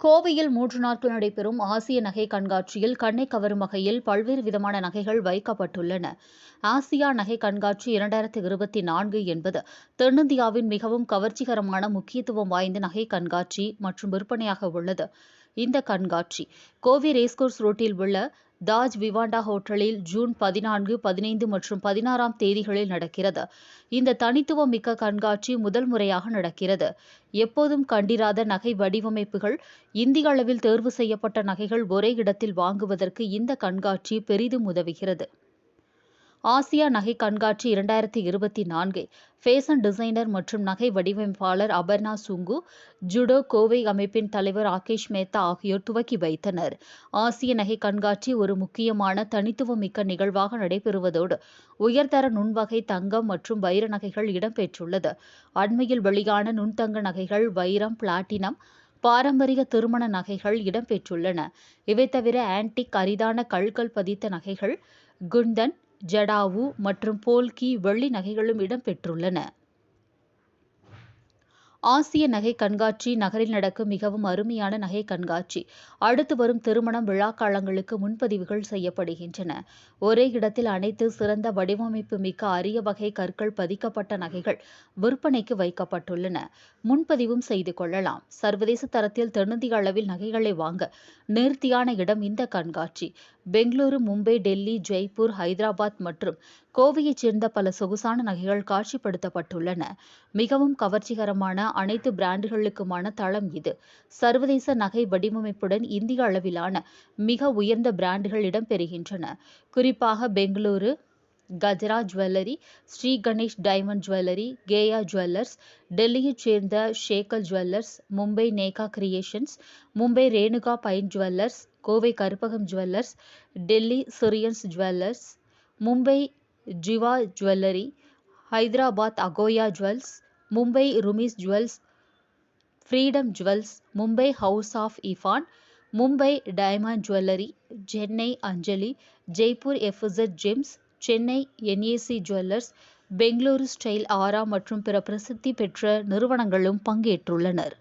கோவையில் மூன்று நாட்கள் நடைபெறும் ஆசிய நகை கண்காட்சியில் கண்ணை கவரும் வகையில் பல்வேறு விதமான நகைகள் வைக்கப்பட்டுள்ளன. ஆசியா நகை கண்காட்சி இரண்டாயிரத்தி இருபத்தி நான்கு என்பது தென்னிந்தியாவின் மிகவும் கவர்ச்சிகரமான முக்கியத்துவம் வாய்ந்த நகை கண்காட்சி மற்றும் விற்பனையாக உள்ளது. இந்த கண்காட்சி கோவை ரேஸ்கோர்ஸ் ரோட்டில் உள்ள தாஜ் விவாண்டா ஹோட்டலில் ஜூன் பதினான்கு பதினைந்து மற்றும் பதினாறாம் தேதிகளில் நடக்கிறது. இந்த தனித்துவம் மிக்க கண்காட்சி முதல் முறையாக நடக்கிறது. எப்போதும் கண்டிராத நகை வடிவமைப்புகள் இந்திய அளவில் தேர்வு செய்யப்பட்ட நகைகள் ஒரே இடத்தில் வாங்குவதற்கு இந்த கண்காட்சி பெரிதும் உதவுகிறது. ஆசியா நகை கண்காட்சி இரண்டாயிரத்தி இருபத்தி நான்கை. ஃபேஷன் டிசைனர் மற்றும் நகை வடிவமைப்பாளர் அபர்ணா சுங்கு ஜுடோ கோவை அமைப்பின் தலைவர் ராகேஷ் மேத்தா ஆகியோர் துவக்கி வைத்தனர். ஆசிய நகை கண்காட்சி ஒரு முக்கியமான தனித்துவமிக்க நிகழ்வாக நடைபெறுவதோடு உயர்தர நுண்வகை தங்கம் மற்றும் வைர நகைகள் இடம்பெற்றுள்ளது அண்மையில் வெளியான நுண்தங்க நகைகள் வைரம் பிளாட்டினம் பாரம்பரிய திருமண நகைகள் இடம்பெற்றுள்ளன இவை தவிர ஆன்டிக் அரிதான கல்கள் பதித்த நகைகள் குந்தன் ஜடாவு மற்றும் போல்கி வெள்ளி நகைகளும் இடம்பெற்றுள்ளன. ஆசிய நகை கண்காட்சி நகரில் நடக்கும் மிகவும் அருமையான நகை கண்காட்சி. அடுத்து வரும் திருமணம் விழாக்காலங்களுக்கு முன்பதிவுகள் செய்யப்படுகின்றன. ஒரே இடத்தில் அனைத்து சிறந்த வடிவமைப்பு மிக்க அரிய வகை கற்கள் பதிக்கப்பட்ட நகைகள் விற்பனைக்கு வைக்கப்பட்டுள்ளன. முன்பதிவும் செய்து கொள்ளலாம். சர்வதேச தரத்தில் தென்னிந்திய அளவில் நகைகளை வாங்க நேர்த்தியான இடம் இந்த கண்காட்சி. பெங்களூரு மும்பை டெல்லி ஜெய்ப்பூர் ஹைதராபாத் மற்றும் கோவையைச் சேர்ந்த பல சொகுசான நகைகள் காட்சிப்படுத்தப்பட்டுள்ளன. மிகவும் கவர்ச்சிகரமான அனைத்து பிராண்டுகளுக்குமான தளம் இது. சர்வதேச நகை வடிவமைப்புடன் இந்திய அளவிலான மிக உயர்ந்த பிராண்டுகள் இடம்பெறுகின்றன. குறிப்பாக Bengaluru Gajra jewellery Sri Ganesh diamond jewellery Keya jewellers டெல்லியைச் சேர்ந்த Sehgal jewellers Mumbai Neha creations Mumbai Renuka fine jewellers Kovai Karupagam jewellers Delhi Syrians jewellers Mumbai Jiva jewellery Hyderabad Akoya jewels Mumbai Rumis jewels freedom jewels Mumbai house of இஃபான் Mumbai diamond jewellery Chennai Anjali Jaipur FZ gems Chennai NAC jewellers Bengaluru style aura மற்றும் பிற பிரசித்தி பெற்ற நிறுவனங்களும் பங்கேற்றுள்ளனர்.